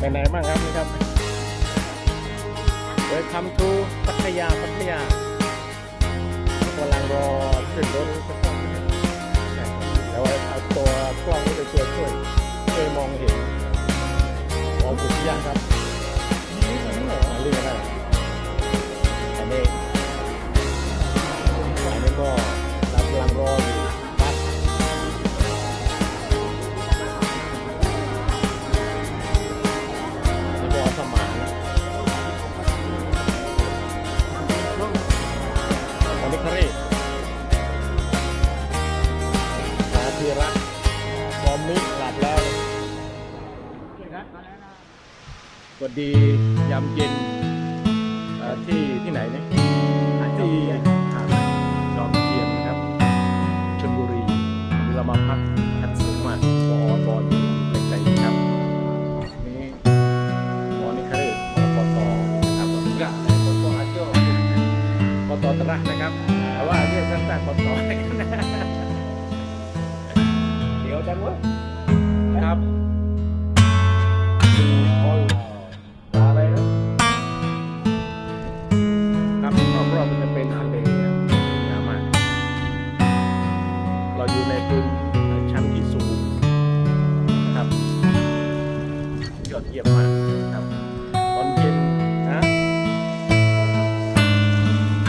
ไหนบ้างครับนี่ครับ Welcome to พัทยาพัทยากำลังรอขึ้นรถสักพักหนึ่งใช่ครับแต่ว่าเอาตัวกล้องนี่เป็นตัวช่วยช่วยมองเห็นมองบุตรยากครับอ่าเรื่องอะไร รักบอมมิหลับแล้ว สวัสดียามเย็นเอ่อที่ที่ไหนเนี่ยที่หาดจอมเทียนนะครับชลบุรีวันนี้เรามาพักชั้นสูงมากบอบออยู่ใกล้ๆนี่ครับนี่บอนี่คาเรศบอปตนะครับผมก็ปตอาโจปตตระนะครับแต่ว่าเรียกสั้นๆปตแล้วกันนะเดี๋ ยวจังเวะครับโอ้ยอะไรนะครับรอบๆมันจะเป็นทะเลเนี่ยยาวมากเราอยู่ในพื้นชั้นที่สูงนะครับยอดเยี่ยมมากนะครับตอนเย็นนะ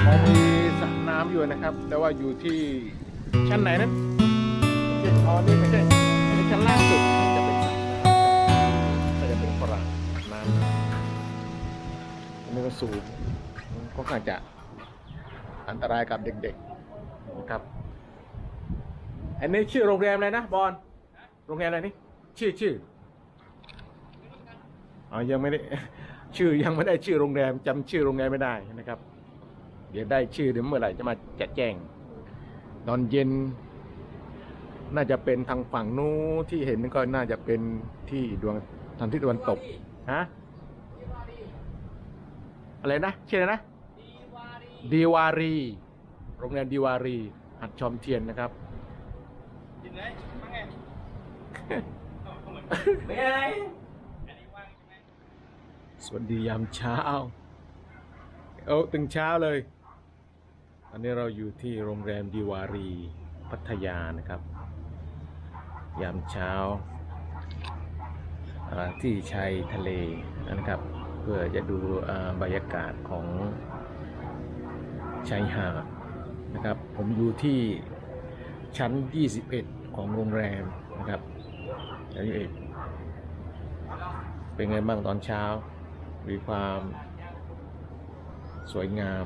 มองมีสระน้ำอยู่นะครับ แต่ว่าอยู่ที่ชั้นไหนนั้น เจ็ดอ๋อนี่ไม่ใช่อันนี้ชั้นล่างสุดจะเป็นสระก็จะเป็นฝรั่งน้ำอันนี้ก็สูงก็อาจจะอันตรายกับเด็กๆนะครับอันนี้ชื่อโรงแรมอะไรนะบอลโรงแรมอะไรนี่ชื่อชื่ออ๋อยังไม่ได้ชื่อยังไม่ได้ชื่อโรงแรมจำชื่อโรงแรมไม่ได้นะครับ เดี๋ยวได้ชื่อเดี๋ยวเมื่อไหร่จะมาจะแจ้งตอนเย็น น่าจะเป็นทางฝั่งนู้นที่เห็นก็น่าจะเป็นที่ดวงทางทิศตะวันตกฮะอะไรนะชื่ออะไรนะดีวารีโรงแรมดีวารีหัดชอมเทียนนะครับไม่อะไรสวัสดียามเช้าเอาตึงเช้าเลย อันนี้เราอยู่ที่โรงแรมดีวารี พัทยานะครับ ยามเช้า ที่ชายทะเลนะครับ เพื่อจะดูบรรยากาศของชายหาดนะครับ ผมอยู่ที่ชั้น 21 ของโรงแรมนะครับชั้น21เป็นไงบ้างตอนเช้า มีความสวยงาม